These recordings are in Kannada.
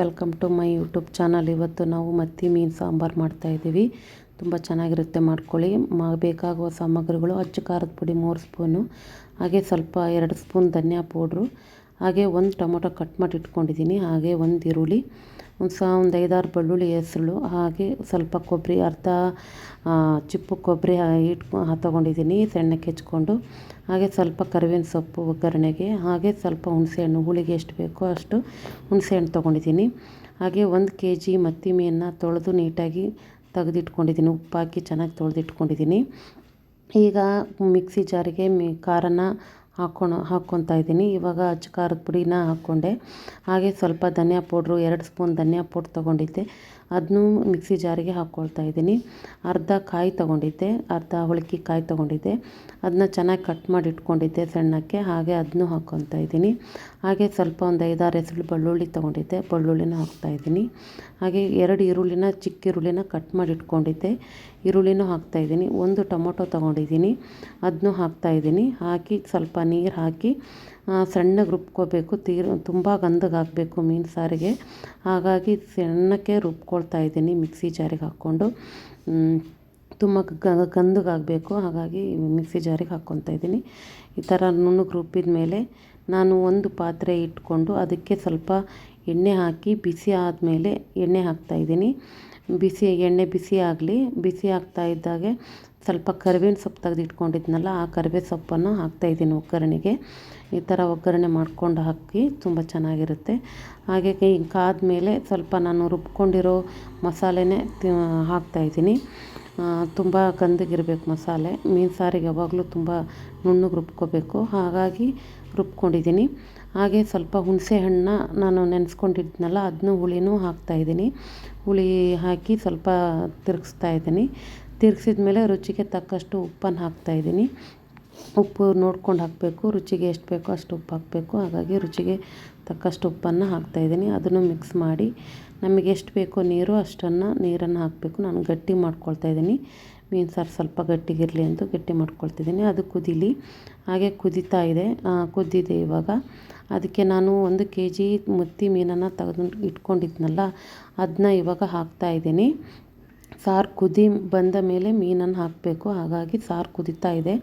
Welcome to my YouTube channel ಇವತ್ತು ನಾವು ಮತ್ತಿ ಮೀನು ಸಾಂಬಾರು ಮಾಡ್ತಾಯಿದ್ದೀವಿ ತುಂಬ ಚೆನ್ನಾಗಿರುತ್ತೆ ಮಾಡ್ಕೊಳ್ಳಿ. ಮಾ, ಬೇಕಾಗುವ ಸಾಮಗ್ರಿಗಳು ಅಚ್ಚ ಖಾರದ ಪುಡಿ ಮೂರು ಸ್ಪೂನು, ಹಾಗೆ ಸ್ವಲ್ಪ ಎರಡು ಸ್ಪೂನ್ ಧನಿಯಾ ಪೌಡ್ರು, ಹಾಗೆ ಒಂದು ಟೊಮೊಟೊ ಕಟ್ ಮಾಡಿ ಇಟ್ಕೊಂಡಿದ್ದೀನಿ, ಹಾಗೆ ಒಂದು ಈರುಳ್ಳಿ ಒಂದು ಸಹ ಒಂದು ಐದಾರು ಬೆಳ್ಳುಳ್ಳಿ ಹೆಸರು ಹಾಗೆ ಸ್ವಲ್ಪ ಕೊಬ್ಬರಿ ಅರ್ಧ ಚಿಪ್ಪು ಕೊಬ್ಬರಿ ಇಟ್ಕೊ ತೊಗೊಂಡಿದ್ದೀನಿ ಸಣ್ಣಕ್ಕೆ ಹೆಚ್ಕೊಂಡು. ಹಾಗೆ ಸ್ವಲ್ಪ ಕರಿಬೇವಿನ ಸೊಪ್ಪು ಒಗ್ಗರಣೆಗೆ, ಹಾಗೆ ಸ್ವಲ್ಪ ಹುಣಸೆಹಣ್ಣು, ಹುಳಿಗೆ ಎಷ್ಟು ಬೇಕೋ ಅಷ್ಟು ಹುಣಸೆಹಣ್ಣು ತೊಗೊಂಡಿದ್ದೀನಿ ಹಾಗೆ ಒಂದು ಕೆ ಜಿ ಮತ್ತಿ ಮೀನನ್ನ ತೊಳೆದು ನೀಟಾಗಿ ತೆಗೆದಿಟ್ಕೊಂಡಿದ್ದೀನಿ ಉಪ್ಪಾಕಿ ಚೆನ್ನಾಗಿ ತೊಳೆದಿಟ್ಕೊಂಡಿದ್ದೀನಿ ಈಗ ಮಿಕ್ಸಿ ಜಾರಿಗೆ ಮಿ, ಖಾರನ ಹಾಕ್ಕೊಣ ಹಾಕ್ಕೊತಾ ಇದ್ದೀನಿ. ಇವಾಗ ಅಚ್ಚ ಖಾರದ ಪುಡಿನ ಹಾಕ್ಕೊಂಡೆ. ಹಾಗೆ ಸ್ವಲ್ಪ ಧನಿಯಾ ಪೌಡ್ರು, ಎರಡು ಸ್ಪೂನ್ ಧನಿಯಾ ಪೌಡ್ರ್ ತೊಗೊಂಡಿದ್ದೆ. ಅದನ್ನೂ ಮಿಕ್ಸಿ ಜಾರಿಗೆ ಹಾಕ್ಕೊಳ್ತಾ ಇದ್ದೀನಿ. ಅರ್ಧ ಕಾಯಿ ತೊಗೊಂಡಿದ್ದೆ, ಅರ್ಧ ಹುಳಕ್ಕಿ ಕಾಯಿ ತೊಗೊಂಡಿದ್ದೆ. ಅದನ್ನ ಚೆನ್ನಾಗಿ ಕಟ್ ಮಾಡಿ ಇಟ್ಕೊಂಡಿದ್ದೆ ಸಣ್ಣಕ್ಕೆ, ಹಾಗೆ ಅದನ್ನೂ ಹಾಕ್ಕೊತಾ ಇದ್ದೀನಿ. ಹಾಗೆ ಸ್ವಲ್ಪ ಒಂದು ಐದಾರು ಹೆಸರು ಬೆಳ್ಳುಳ್ಳಿ ತೊಗೊಂಡಿದ್ದೆ, ಬೆಳ್ಳುಳ್ಳಿನ ಹಾಕ್ತಾಯಿದ್ದೀನಿ ಹಾಗೆ ಎರಡು ಈರುಳ್ಳಿನ, ಚಿಕ್ಕ ಈರುಳ್ಳಿನ ಕಟ್ ಮಾಡಿ ಇಟ್ಕೊಂಡಿದ್ದೆ. ಈರುಳ್ಳಿನೂ ಹಾಕ್ತಾ ಇದ್ದೀನಿ. ಒಂದು ಟೊಮೊಟೊ ತೊಗೊಂಡಿದ್ದೀನಿ, ಅದನ್ನೂ ಹಾಕ್ತಾಯಿದ್ದೀನಿ ಹಾಕಿ ಸ್ವಲ್ಪ ನೀರು ಹಾಕಿ ಸಣ್ಣಗೆ ರುಬ್ಕೋಬೇಕು. ತೀರ, ತುಂಬ ಗಂಧಗೆ ಹಾಕಬೇಕು ಮೀನು ಸಾರಿಗೆ. ಹಾಗಾಗಿ ಸಣ್ಣಕ್ಕೆ ರುಬ್ಕೊಳ್ತಾ ಇದ್ದೀನಿ ಮಿಕ್ಸಿ ಜಾರಿಗೆ ಹಾಕ್ಕೊಂಡು. ತುಂಬ ಗಂದಗಾಗಬೇಕು. ಹಾಗಾಗಿ ಮಿಕ್ಸಿ ಜಾರಿಗೆ ಹಾಕ್ಕೊತಾ ಇದ್ದೀನಿ. ಈ ಥರ ನುಣ್ಣಗೆ ರುಬ್ಬಿದ ಮೇಲೆ ನಾನು ಒಂದು ಪಾತ್ರೆ ಇಟ್ಕೊಂಡು ಅದಕ್ಕೆ ಸ್ವಲ್ಪ ಎಣ್ಣೆ ಹಾಕಿ ಬಿಸಿ ಆದಮೇಲೆ ಎಣ್ಣೆ ಹಾಕ್ತಾ ಇದ್ದೀನಿ. ಬಿಸಿ, ಎಣ್ಣೆ ಬಿಸಿ ಆಗಲಿ, ಬಿಸಿ ಆಗ್ತಾ ಇದ್ದಾಗೆ ಸ್ವಲ್ಪ ಕರಿಬೇವಿನ ಸೊಪ್ಪು ತೆಗೆದಿಟ್ಕೊಂಡಿದ್ನಲ್ಲ ಆ ಕರಿಬೇವು ಸೊಪ್ಪನ್ನು ಹಾಕ್ತಾಯಿದ್ದೀನಿ ಒಗ್ಗರಣೆಗೆ. ಈ ಥರ ಒಗ್ಗರಣೆ ಮಾಡ್ಕೊಂಡು ಹಾಕಿ ತುಂಬ ಚೆನ್ನಾಗಿರುತ್ತೆ. ಹಾಗೆ ಕಾದ್ಮೇಲೆ ಸ್ವಲ್ಪ ನಾನು ರುಬ್ಕೊಂಡಿರೋ ಮಸಾಲೆನೇ ಹಾಕ್ತಾಯಿದ್ದೀನಿ ತುಂಬ ಕಂದಗಿರ್ಬೇಕು ಮಸಾಲೆ. ಮೀನು ಸಾರಿಗೆ ಯಾವಾಗಲೂ ತುಂಬ ನುಣ್ಣಗೆ ರುಬ್ಕೋಬೇಕು. ಹಾಗಾಗಿ ರುಬ್ಕೊಂಡಿದ್ದೀನಿ. ಹಾಗೆ ಸ್ವಲ್ಪ ಹುಣಸೆ ಹಣ್ಣನ್ನ ನಾನು ನೆನೆಸ್ಕೊಂಡಿದ್ನಲ್ಲ ಅದನ್ನೂ ಹುಳಿನೂ ಹಾಕ್ತಾಯಿದ್ದೀನಿ ಹುಳಿ ಹಾಕಿ ಸ್ವಲ್ಪ ತಿರುಗಿಸ್ತಾ ಇದ್ದೀನಿ. ತಿರ್ಗಿಸಿದ ಮೇಲೆ ರುಚಿಗೆ ತಕ್ಕಷ್ಟು ಉಪ್ಪನ್ನು ಹಾಕ್ತಾಯಿದ್ದೀನಿ ಉಪ್ಪು ನೋಡ್ಕೊಂಡು ಹಾಕಬೇಕು, ರುಚಿಗೆ ಎಷ್ಟು ಬೇಕೋ ಅಷ್ಟು ಉಪ್ಪು ಹಾಕಬೇಕು. ಹಾಗಾಗಿ ರುಚಿಗೆ ತಕ್ಕಷ್ಟು ಉಪ್ಪನ್ನು ಹಾಕ್ತಾಯಿದ್ದೀನಿ ಅದನ್ನು ಮಿಕ್ಸ್ ಮಾಡಿ ನಮಗೆ ಎಷ್ಟು ಬೇಕೋ ನೀರು ಅಷ್ಟನ್ನು ನೀರನ್ನು ಹಾಕಬೇಕು. ನಾನು ಗಟ್ಟಿ ಮಾಡ್ಕೊಳ್ತಾ ಇದ್ದೀನಿ. ಮೀನು ಸಾರು ಸ್ವಲ್ಪ ಗಟ್ಟಿಗಿರಲಿ ಅಂತ ಗಟ್ಟಿ ಮಾಡ್ಕೊಳ್ತಿದ್ದೀನಿ ಅದು ಕುದೀಲಿ. ಹಾಗೆ ಕುದೀತಾ ಇದೆ. ಕುದ್ದಿದೆ ಇವಾಗ. ಅದಕ್ಕೆ ನಾನು ಒಂದು ಕೆ ಜಿ ಮುತ್ತಿ ಮೀನನ್ನು ತೆಗೆದು ಇಟ್ಕೊಂಡಿದ್ನಲ್ಲ, ಅದನ್ನ ಇವಾಗ ಹಾಕ್ತಾಯಿದ್ದೀನಿ ಸಾರು ಕುದಿ ಬಂದ ಮೇಲೆ ಮೀನನ್ನು ಹಾಕಬೇಕು. ಹಾಗಾಗಿ ಸಾರು ಕುದೀತಾ ಇದೆ.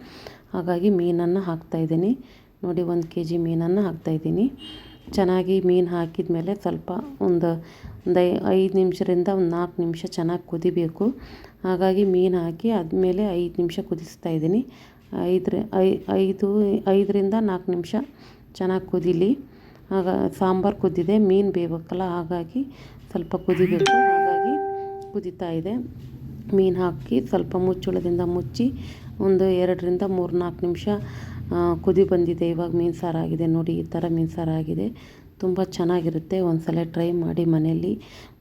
ಹಾಗಾಗಿ ಮೀನನ್ನು ಹಾಕ್ತಾಯಿದ್ದೀನಿ ನೋಡಿ, ಒಂದು ಕೆ ಜಿ ಮೀನನ್ನು ಹಾಕ್ತಾಯಿದ್ದೀನಿ ಚೆನ್ನಾಗಿ ಮೀನು ಹಾಕಿದ ಮೇಲೆ ಸ್ವಲ್ಪ ಒಂದು ಒಂದು ಐದು ನಿಮಿಷದಿಂದ ಒಂದು ನಾಲ್ಕು ನಿಮಿಷ ಚೆನ್ನಾಗಿ ಕುದಿಬೇಕು. ಹಾಗಾಗಿ ಮೀನು ಹಾಕಿ ಆದಮೇಲೆ ಐದು ನಿಮಿಷ ಕುದಿಸ್ತಾ ಇದ್ದೀನಿ. ಐದ್ರ ಐದು, ಐದರಿಂದ ನಾಲ್ಕು ನಿಮಿಷ ಚೆನ್ನಾಗಿ ಕುದೀಲಿ. ಆಗ ಸಾಂಬಾರು ಕುದ್ದಿದೆ, ಮೀನು ಬೇಯಬೇಕಲ್ಲ ಹಾಗಾಗಿ ಸ್ವಲ್ಪ ಕುದಿಬೇಕು. ಹಾಗಾಗಿ ಕುದೀತಾ ಇದೆ. ಮೀನು ಹಾಕಿ ಸ್ವಲ್ಪ ಮುಚ್ಚಳದಿಂದ ಮುಚ್ಚಿ ಒಂದು ಎರಡರಿಂದ ಮೂರು ನಾಲ್ಕು ನಿಮಿಷ ಕುದಿ ಬಂದಿದೆ. ಇವಾಗ ಮೀನು ಸಾರಾಗಿದೆ ನೋಡಿ, ಈ ಥರ ಮೀನು ಸಾರಾಗಿದೆ. ತುಂಬ ಚೆನ್ನಾಗಿರುತ್ತೆ. ಒಂದು ಸಲ ಟ್ರೈ ಮಾಡಿ ಮನೆಯಲ್ಲಿ.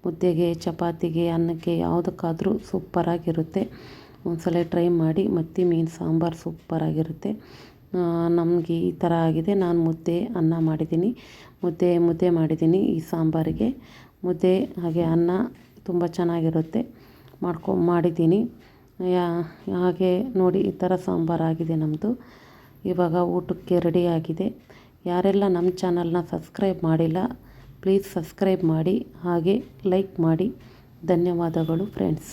ಮುದ್ದೆಗೆ, ಚಪಾತಿಗೆ, ಅನ್ನಕ್ಕೆ ಯಾವುದಕ್ಕಾದರೂ ಸೂಪರಾಗಿರುತ್ತೆ. ಒಂದು ಸಲ ಟ್ರೈ ಮಾಡಿ ಮತ್ತು ಮೀನು ಸಾಂಬಾರು ಸೂಪರಾಗಿರುತ್ತೆ. ನಮಗೆ ಈ ಥರ ಆಗಿದೆ. ನಾನು ಮುದ್ದೆ, ಅನ್ನ ಮಾಡಿದ್ದೀನಿ. ಮುದ್ದೆ ಮುದ್ದೆ ಮಾಡಿದ್ದೀನಿ ಈ ಸಾಂಬಾರಿಗೆ. ಮುದ್ದೆ ಹಾಗೆ ಅನ್ನ ತುಂಬ ಚೆನ್ನಾಗಿರುತ್ತೆ. ಮಾಡ್ಕೊ, ಮಾಡಿದ್ದೀನಿ. ಹಾಗೆ ನೋಡಿ ಈ ಥರ ಸಾಂಬಾರಾಗಿದೆ ನಮ್ಮದು ಇವಾಗ ಊಟಕ್ಕೆ ರೆಡಿಯಾಗಿದೆ ಯಾರೆಲ್ಲ ನಮ್ಮ ಚಾನಲ್ನ ಸಬ್ಸ್ಕ್ರೈಬ್ ಮಾಡಿಲ್ಲ ಪ್ಲೀಸ್ ಸಬ್ಸ್ಕ್ರೈಬ್ ಮಾಡಿ, ಹಾಗೆ ಲೈಕ್ ಮಾಡಿ. ಧನ್ಯವಾದಗಳು ಫ್ರೆಂಡ್ಸ್